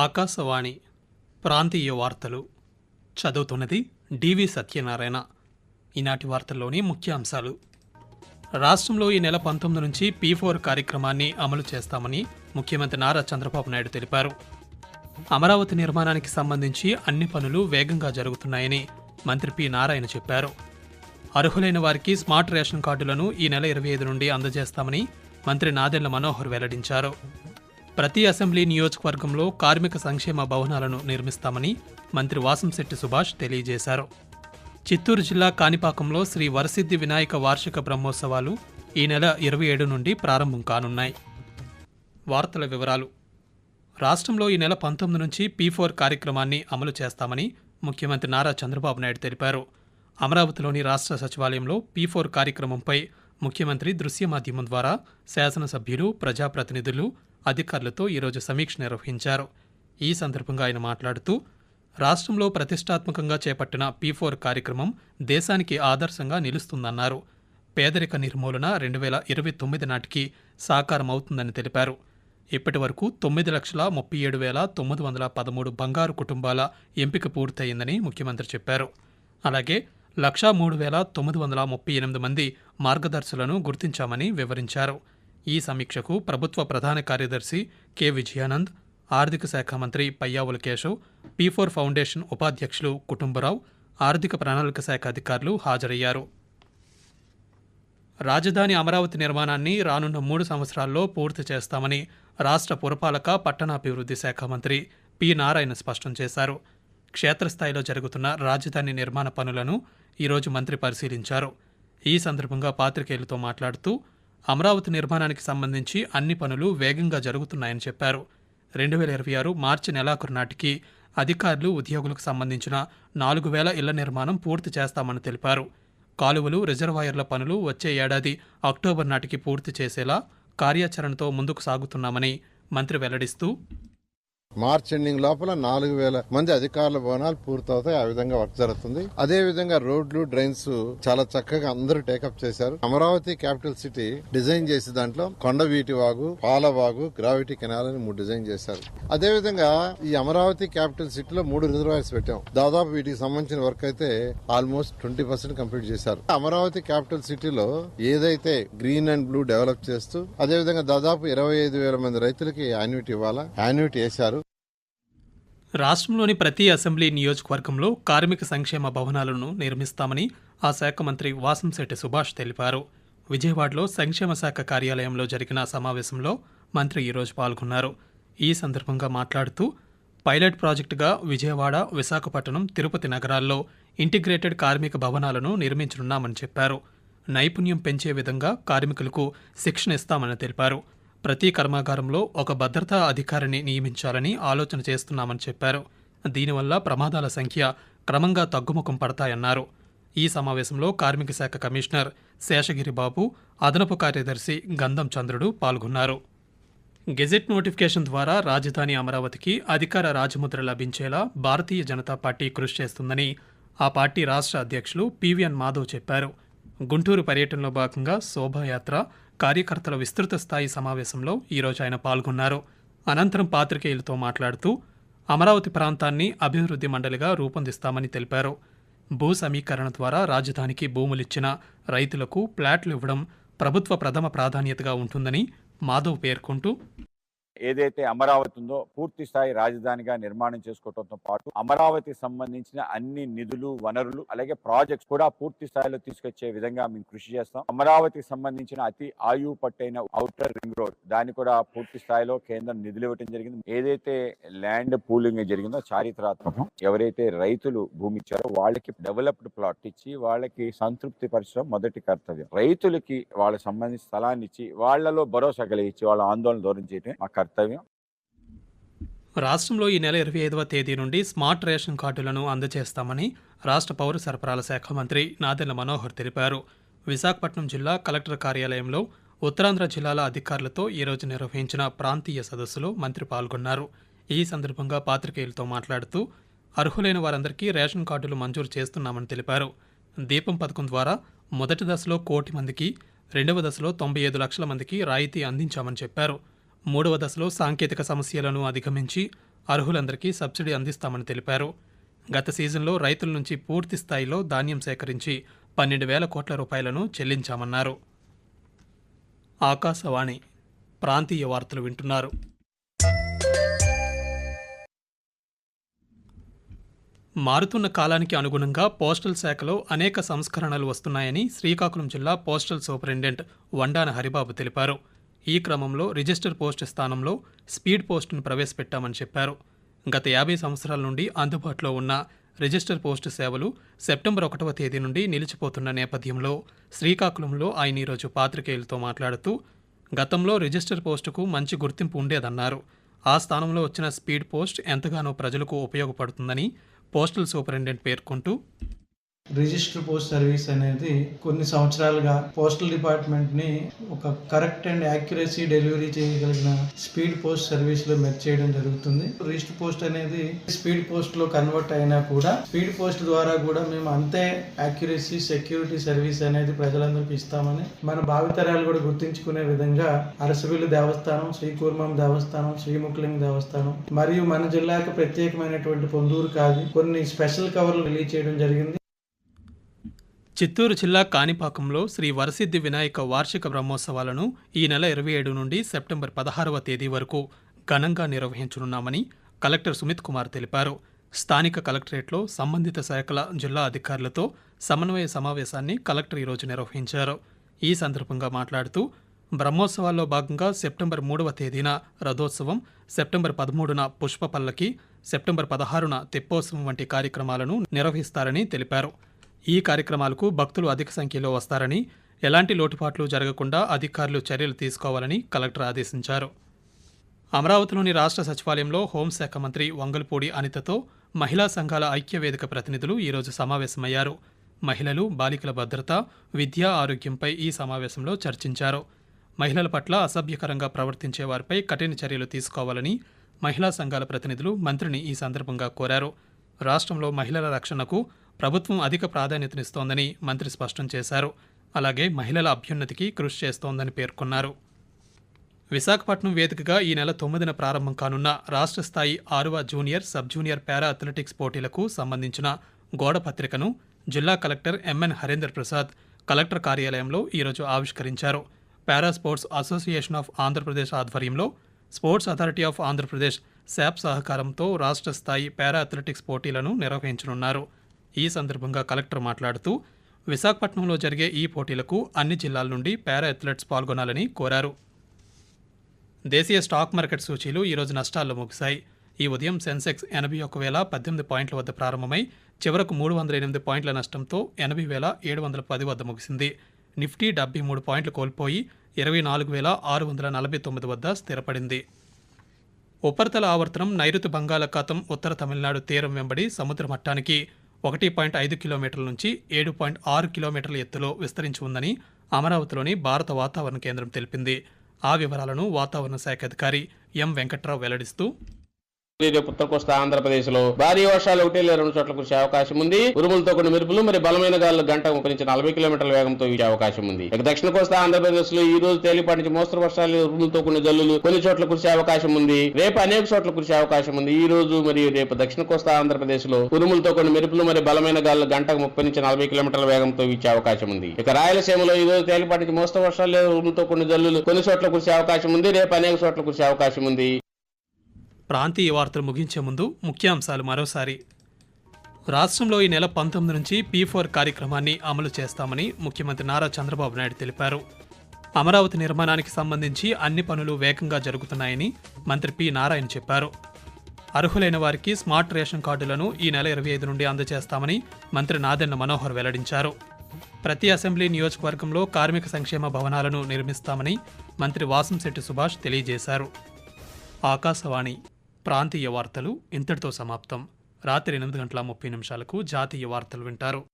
ఆకాశవాణి ప్రాంతీయ వార్తలు చదువుతున్నది డివి సత్యనారాయణ. ఈనాటి వార్తల్లోని ముఖ్యాంశాలు. రాష్ట్రంలో ఈ నెల పంతొమ్మిది నుంచి పీ ఫోర్ కార్యక్రమాన్ని అమలు చేస్తామని ముఖ్యమంత్రి నారా చంద్రబాబు నాయుడు తెలిపారు. అమరావతి నిర్మాణానికి సంబంధించి అన్ని పనులు వేగంగా జరుగుతున్నాయని మంత్రి పి నారాయణ చెప్పారు. అర్హులైన వారికి స్మార్ట్ రేషన్ కార్డులను ఈ నెల ఇరవై ఐదు నుండి అందజేస్తామని మంత్రి నాదెళ్ళ మనోహర్ వెల్లడించారు. ప్రతి అసెంబ్లీ నియోజకవర్గంలో కార్మిక సంక్షేమ భవనాలను నిర్మిస్తామని మంత్రి వాసంశెట్టి సుభాష్ తెలియజేశారు. చిత్తూరు జిల్లా కాణిపాకంలో శ్రీ వరసిద్ధి వినాయక వార్షిక బ్రహ్మోత్సవాలు ఈ నెల ఇరవై ఏడు నుండి ప్రారంభం కానున్నాయి. వార్తల వివరాలు. రాష్ట్రంలో ఈ నెల పంతొమ్మిది నుంచి పీ ఫోర్ కార్యక్రమాన్ని అమలు చేస్తామని ముఖ్యమంత్రి నారా చంద్రబాబు నాయుడు తెలిపారు. అమరావతిలోని రాష్ట్ర సచివాలయంలో పీ ఫోర్ కార్యక్రమంపై ముఖ్యమంత్రి దృశ్య మాధ్యమం ద్వారా శాసనసభ్యులు ప్రజాప్రతినిధులు అధికారులతో ఈరోజు సమీక్ష నిర్వహించారు. ఈ సందర్భంగా ఆయన మాట్లాడుతూ రాష్ట్రంలో ప్రతిష్టాత్మకంగా చేపట్టిన పీ ఫోర్ కార్యక్రమం దేశానికి ఆదర్శంగా నిలుస్తుందన్నారు. పేదరిక నిర్మూలన రెండు వేల ఇరవై తొమ్మిది నాటికి సాకారం అవుతుందని తెలిపారు. ఇప్పటి వరకు తొమ్మిది లక్షల ముప్పై ఏడు వేల తొమ్మిది వందల పదమూడు బంగారు కుటుంబాల ఎంపిక పూర్తయిందని ముఖ్యమంత్రి చెప్పారు. అలాగే లక్షా మూడు వేల తొమ్మిది వందల ముప్పై ఎనిమిది మంది మార్గదర్శులను గుర్తించామని వివరించారు. ఈ సమీక్షకు ప్రభుత్వ ప్రధాన కార్యదర్శి కె. విజయానంద్ ఆర్థిక శాఖ మంత్రి Payyavula Keshav P four foundation ఉపాధ్యక్షులు కుటుంబరావు ఆర్థిక ప్రణాళిక శాఖ అధికారులు హాజరయ్యారు. రాజధాని అమరావతి నిర్మాణాన్ని రానున్న మూడు సంవత్సరాల్లో పూర్తి చేస్తామని రాష్ట్ర పురపాలక పట్టణాభివృద్ధి శాఖ మంత్రి పి. నారాయణ స్పష్టం చేశారు. క్షేత్రస్థాయిలో జరుగుతున్న రాజధాని నిర్మాణ పనులను ఈరోజు మంత్రి పరిశీలించారు. ఈ సందర్భంగా పాత్రికేయులతో మాట్లాడుతూ అమరావతి నిర్మాణానికి సంబంధించి అన్ని పనులు వేగంగా జరుగుతున్నాయని చెప్పారు. రెండు వేల ఇరవై ఆరు మార్చి నెలాఖరు నాటికి అధికారులు ఉద్యోగులకు సంబంధించిన నాలుగు వేల ఇళ్ళ నిర్మాణం పూర్తి చేస్తామని తెలిపారు. కాలువలు రిజర్వాయర్ల పనులు వచ్చే ఏడాది అక్టోబర్ నాటికి పూర్తి చేసేలా కార్యాచరణతో ముందుకు సాగుతున్నామని మంత్రి వెల్లడిస్తూ మార్చ్ ఎండింగ్ లోపల నాలుగు వేల మంది అధికారుల భవనాలు పూర్తవుతాయి. ఆ విధంగా వర్క్ జరుగుతుంది. అదే విధంగా రోడ్లు డ్రైన్స్ చాలా చక్కగా అందరూ టేకప్ చేశారు. అమరావతి క్యాపిటల్ సిటీ డిజైన్ చేసే దాంట్లో కొండవీటి వాగు పాలవాగు గ్రావిటీ కెనాల్ అని మూడు డిజైన్ చేశారు. అదే విధంగా ఈ అమరావతి క్యాపిటల్ సిటీలో మూడు రిజర్వాయర్స్ పెట్టాం. దాదాపు వీటికి సంబంధించిన వర్క్ అయితే ఆల్మోస్ట్ ట్వంటీ పర్సెంట్ కంప్లీట్ చేశారు. అమరావతి క్యాపిటల్ సిటీలో ఏదైతే గ్రీన్ అండ్ బ్లూ డెవలప్ చేస్తూ అదే విధంగా దాదాపు ఇరవై ఐదు వేల మంది రైతులకి యాన్యుటీ ఇవ్వాలా యాన్యుటీ వేశారు. రాష్ట్రంలోని ప్రతి అసెంబ్లీ నియోజకవర్గంలో కార్మిక సంక్షేమ భవనాలను నిర్మిస్తామని ఆ శాఖ మంత్రి వాసంశెట్టి సుభాష్ తెలిపారు. విజయవాడలో సంక్షేమ శాఖ కార్యాలయంలో జరిగిన సమావేశంలో మంత్రి ఈరోజు పాల్గొన్నారు. ఈ సందర్భంగా మాట్లాడుతూ పైలట్ ప్రాజెక్టుగా విజయవాడ విశాఖపట్నం తిరుపతి నగరాల్లో ఇంటిగ్రేటెడ్ కార్మిక భవనాలను నిర్మించనున్నామని చెప్పారు. నైపుణ్యం పెంచే విధంగా కార్మికులకు శిక్షణ ఇస్తామని తెలిపారు. ప్రతి కర్మాగారంలో ఒక భద్రతా అధికారిని నియమించాలని ఆలోచన చేస్తున్నామని చెప్పారు. దీనివల్ల ప్రమాదాల సంఖ్య క్రమంగా తగ్గుముఖం పడతాయన్నారు. ఈ సమావేశంలో కార్మిక శాఖ కమిషనర్ శేషగిరి బాబు అదనపు కార్యదర్శి గంధం చంద్రుడు పాల్గొన్నారు. గెజెట్ నోటిఫికేషన్ ద్వారా రాజధాని అమరావతికి అధికార రాజముద్ర లభించేలా భారతీయ జనతా పార్టీ కృషి చేస్తుందని ఆ పార్టీ రాష్ట్ర అధ్యక్షులు పివిఎన్ మాధవ్ చెప్పారు. గుంటూరు పర్యటనలో భాగంగా శోభాయాత్ర కార్యకర్తల విస్తృత స్థాయి సమావేశంలో ఈరోజు ఆయన పాల్గొన్నారు. అనంతరం పాత్రికేయులతో మాట్లాడుతూ అమరావతి ప్రాంతాన్ని అభివృద్ధి మండలిగా రూపొందిస్తామని తెలిపారు. భూ సమీకరణ ద్వారా రాజధానికి భూములిచ్చిన రైతులకు ప్లాట్లు ఇవ్వడం ప్రభుత్వ ప్రథమ ప్రాధాన్యతగా ఉంటుందని మాధవ్ పేర్కొంటూ ఏదైతే అమరావతి ఉందో పూర్తి స్థాయి రాజధానిగా నిర్మాణం చేసుకోవడంతో పాటు అమరావతి సంబంధించిన అన్ని నిధులు వనరులు అలాగే ప్రాజెక్ట్స్ కూడా పూర్తి స్థాయిలో తీసుకొచ్చే విధంగా మేము కృషి చేస్తాం. అమరావతికి సంబంధించిన అతి ఆయువు పట్టైన అవుటర్ రింగ్ రోడ్ దాన్ని కూడా పూర్తి స్థాయిలో కేంద్రం నిధులు ఇవ్వడం జరిగింది. ఏదైతే ల్యాండ్ పూలింగ్ జరిగిందో చారిత్రాత్మకం ఎవరైతే రైతులు భూమి ఇచ్చారో వాళ్ళకి డెవలప్డ్ ప్లాట్ ఇచ్చి వాళ్ళకి సంతృప్తి పరచడం మొదటి కర్తవ్యం. రైతులకి వాళ్ళకి సంబంధించిన స్థలాన్ని ఇచ్చి వాళ్ళలో భరోసా కలిగించి వాళ్ళ ఆందోళన దూరం చేయడం మా కర్తవ్యం? రాష్ట్రంలో ఈ నెల ఇరవై ఐదవ తేదీ నుండి స్మార్ట్ రేషన్ కార్డులను అందజేస్తామని రాష్ట్ర పౌర సరఫరాల శాఖ మంత్రి నాదెళ్ళ మనోహర్ తెలిపారు. విశాఖపట్నం జిల్లా కలెక్టర్ కార్యాలయంలో ఉత్తరాంధ్ర జిల్లాల అధికారులతో ఈరోజు నిర్వహించిన ప్రాంతీయ సదస్సులో మంత్రి పాల్గొన్నారు. ఈ సందర్భంగా పాత్రికేయులతో మాట్లాడుతూ అర్హులైన వారందరికీ రేషన్ కార్డులు మంజూరు చేస్తున్నామని తెలిపారు. దీపం పథకం ద్వారా మొదటి దశలో కోటి మందికి రెండవ దశలో తొంభై ఐదు లక్షల మందికి రాయితీ అందించామని చెప్పారు. మూడవ దశలో సాంకేతిక సమస్యలను అధిగమించి అర్హులందరికీ సబ్సిడీ అందిస్తామని తెలిపారు. గత సీజన్లో రైతుల నుంచి పూర్తి స్థాయిలో ధాన్యం సేకరించి పన్నెండు వేల కోట్ల రూపాయలను చెల్లించామన్నారు. ఆకాశవాణి ప్రాంతీయ వార్తలు వింటున్నారు. మారుతున్న కాలానికి అనుగుణంగా పోస్టల్ శాఖలో అనేక సంస్కరణలు వస్తున్నాయని శ్రీకాకుళం జిల్లా పోస్టల్ సూపరింటెండెంట్ వండాన హరిబాబు తెలిపారు. ఈ క్రమంలో రిజిస్టర్ పోస్ట్ స్థానంలో స్పీడ్ పోస్టును ప్రవేశపెట్టామని చెప్పారు. గత యాభై సంవత్సరాల నుండి అందుబాటులో ఉన్న రిజిస్టర్ పోస్టు సేవలు సెప్టెంబర్ ఒకటవ తేదీ నుండి నిలిచిపోతున్న నేపథ్యంలో శ్రీకాకుళంలో ఆయన ఈరోజు పాత్రికేయులతో మాట్లాడుతూ గతంలో రిజిస్టర్ పోస్టుకు మంచి గుర్తింపు ఉండేదన్నారు. ఆ స్థానంలో వచ్చిన స్పీడ్ పోస్ట్ ఎంతగానో ప్రజలకు ఉపయోగపడుతుందని పోస్టల్ సూపరింటెండెంట్ పేర్కొంటూ రిజిస్టర్ పోస్ట్ సర్వీస్ అనేది కొన్ని సంవత్సరాలుగా పోస్టల్ డిపార్ట్మెంట్ని ఒక కరెక్ట్ అండ్ యాక్యురసీ డెలివరీ చేయగలిగిన స్పీడ్ పోస్ట్ సర్వీస్లో మెర్జ్ చేయడం జరుగుతుంది. రిజిస్టర్ పోస్ట్ అనేది స్పీడ్ పోస్ట్లో కన్వర్ట్ అయినా కూడా స్పీడ్ పోస్ట్ ద్వారా కూడా మేము అంతే యాక్యురసీ సెక్యూరిటీ సర్వీస్ అనేది ప్రజలందరికీ ఇస్తామని మన భావితరాలు కూడా గుర్తించుకునే విధంగా అరసవిల్లు దేవస్థానం శ్రీకూర్మం దేవస్థానం శ్రీముఖలింగ దేవస్థానం మరియు మన జిల్లాకు ప్రత్యేకమైనటువంటి పొందూరు కాదు కొన్ని స్పెషల్ కవర్లు రిలీజ్ చేయడం జరిగింది. చిత్తూరు జిల్లా కాణిపాకంలో శ్రీ వరసిద్ధి వినాయక వార్షిక బ్రహ్మోత్సవాలను ఈ నెల ఇరవై ఏడు నుండి సెప్టెంబర్ పదహారవ తేదీ వరకు ఘనంగా నిర్వహించనున్నామని కలెక్టర్ సుమిత్ కుమార్ తెలిపారు. స్థానిక కలెక్టరేట్లో సంబంధిత శాఖల జిల్లా అధికారులతో సమన్వయ సమావేశాన్ని కలెక్టర్ ఈరోజు నిర్వహించారు. ఈ సందర్భంగా మాట్లాడుతూ బ్రహ్మోత్సవాల్లో భాగంగా సెప్టెంబర్ మూడవ తేదీన రథోత్సవం సెప్టెంబర్ పదమూడున పుష్ప పల్లకి సెప్టెంబర్ పదహారున తెప్పోత్సవం వంటి కార్యక్రమాలను నిర్వహిస్తారని తెలిపారు. ఈ కార్యక్రమాలకు భక్తులు అధిక సంఖ్యలో వస్తారని ఎలాంటి లోటుపాట్లు జరగకుండా అధికారులు చర్యలు తీసుకోవాలని కలెక్టర్ ఆదేశించారు. అమరావతిలోని రాష్ట్ర సచివాలయంలో హోంశాఖ మంత్రి వంగల్పూడి అనితతో మహిళా సంఘాల ఐక్య వేదిక ప్రతినిధులు ఈరోజు సమావేశమయ్యారు. మహిళలు బాలికల భద్రత విద్యా ఆరోగ్యంపై ఈ సమావేశంలో చర్చించారు. మహిళల పట్ల అసభ్యకరంగా ప్రవర్తించే వారిపై కఠిన చర్యలు తీసుకోవాలని మహిళా సంఘాల ప్రతినిధులు మంత్రిని ఈ సందర్భంగా కోరారు. రాష్ట్రంలో మహిళల రక్షణకు ప్రభుత్వం అధిక ప్రాధాన్యతనిస్తోందని మంత్రి స్పష్టం చేశారు. అలాగే మహిళల అభ్యున్నతికి కృషి చేస్తోందని పేర్కొన్నారు. విశాఖపట్నం వేదికగా ఈ నెల తొమ్మిదిన ప్రారంభం కానున్న రాష్ట్ర స్థాయి ఆరువ junior sub junior para athletics పోటీలకు సంబంధించిన గోడ పత్రికను జిల్లా collector M N Harendar Prasad collector కార్యాలయంలో ఈరోజు ఆవిష్కరించారు. Para sports association of Andhra Pradesh ఆధ్వర్యంలో sports authority of Andhra Pradesh SAAP సహకారంతో రాష్ట్ర స్థాయి పారా అథ్లెటిక్స్ పోటీలను నిర్వహించనున్నారు. ఈ సందర్భంగా కలెక్టర్ మాట్లాడుతూ విశాఖపట్నంలో జరిగే ఈ పోటీలకు అన్ని జిల్లాల నుండి పారా అథ్లెట్స్ పాల్గొనాలని కోరారు. దేశీయ స్టాక్ మార్కెట్ సూచీలు ఈరోజు నష్టాల్లో ముగిశాయి. ఈ ఉదయం సెన్సెక్స్ ఎనభై ఒక్క వేల పద్దెనిమిది పాయింట్ల వద్ద ప్రారంభమై చివరకు మూడు వందల ఎనిమిది పాయింట్ల నష్టంతో ఎనభై వేల ఏడు వందల పది వద్ద ముగిసింది. నిఫ్టీ డెబ్బై మూడు పాయింట్లు కోల్పోయి ఇరవై నాలుగు వేల ఆరు వందల నలభై తొమ్మిది వద్ద స్థిరపడింది. ఉపరితల ఆవర్తనం నైరుతి బంగాళాఖాతం ఉత్తర తమిళనాడు తీరం వెంబడి సముద్ర మట్టానికి ఒకటి పాయింట్ ఐదు కిలోమీటర్ల నుంచి ఏడు పాయింట్ ఆరు కిలోమీటర్ల ఎత్తులో విస్తరించి ఉందని అమరావతిలోని భారత వాతావరణ కేంద్రం తెలిపింది. ఆ వివరాలను వాతావరణ శాఖ అధికారి ఎం వెంకట్రావు వెల్లడిస్తూ రేపు ఆంధ్రప్రదేశ్లో ఆంధ్రప్రదేశ్లో భారీ వర్షాలు ఒకటి రెండు చోట్ల కురిసే అవకాశం ఉంది. ఉరుములతో కొన్ని మెరుపులు మరి బలమైన గాలులు గంట ముప్పై నుంచి నలభై కిలోమీటర్ల వేగంతో వీచే అవకాశం ఉంది. ఇక దక్షిణ కోస్తా ఆంధ్రప్రదేశ్లో ఈ రోజు తేలిపాటి నుంచి మోస్తరు వర్షాలు ఉరుములతో కొన్ని జల్లులు కొన్ని చోట్ల కురిసే అవకాశం ఉంది. రేపు అనేక చోట్ల కురిసే అవకాశం ఉంది. ఈ రోజు మరియు రేపు దక్షిణ కోస్తా ఆంధ్రప్రదేశ్లో ఉరుములతో కొన్ని మెరుపులు మరి బలమైన గాలులు గంటకు ముప్పై నుంచి నలభై కిలోమీటర్ల వేగంతో వీచే అవకాశం ఉంది. ఇక రాయలసీమలో ఈ రోజు తేలిపాటి నుంచి మోస్తరు వర్షాలు ఉరుములతో కొన్ని జల్లులు కొన్ని చోట్ల కురిసే అవకాశం ఉంది. రేపు అనేక చోట్ల కురిసే అవకాశం ఉంది. ప్రాంతీయ వార్తలు ముగించే ముందు ముఖ్యాంశాలు మరోసారి. రాష్ట్రంలో ఈ నెల పంతొమ్మిది నుంచి పీ ఫోర్ కార్యక్రమాన్ని అమలు చేస్తామని ముఖ్యమంత్రి నారా చంద్రబాబు నాయుడు తెలిపారు. అమరావతి నిర్మాణానికి సంబంధించి అన్ని పనులు వేగంగా జరుగుతున్నాయని మంత్రి పి నారాయణ చెప్పారు. అర్హులైన వారికి స్మార్ట్ రేషన్ కార్డులను ఈ నెల ఇరవై ఐదు నుండి అందజేస్తామని మంత్రి నాదెండ్ల మనోహర్ వెల్లడించారు. ప్రతి అసెంబ్లీ నియోజకవర్గంలో కార్మిక సంక్షేమ భవనాలను నిర్మిస్తామని మంత్రి వాసంశెట్టి సుభాష్ తెలియజేశారు. ఆకాశవాణి ప్రాంతీయ వార్తలు ఇంతటితో సమాప్తం. రాత్రి ఎనిమిది గంటల ముప్పై నిమిషాలకు జాతీయ వార్తలు వింటారు.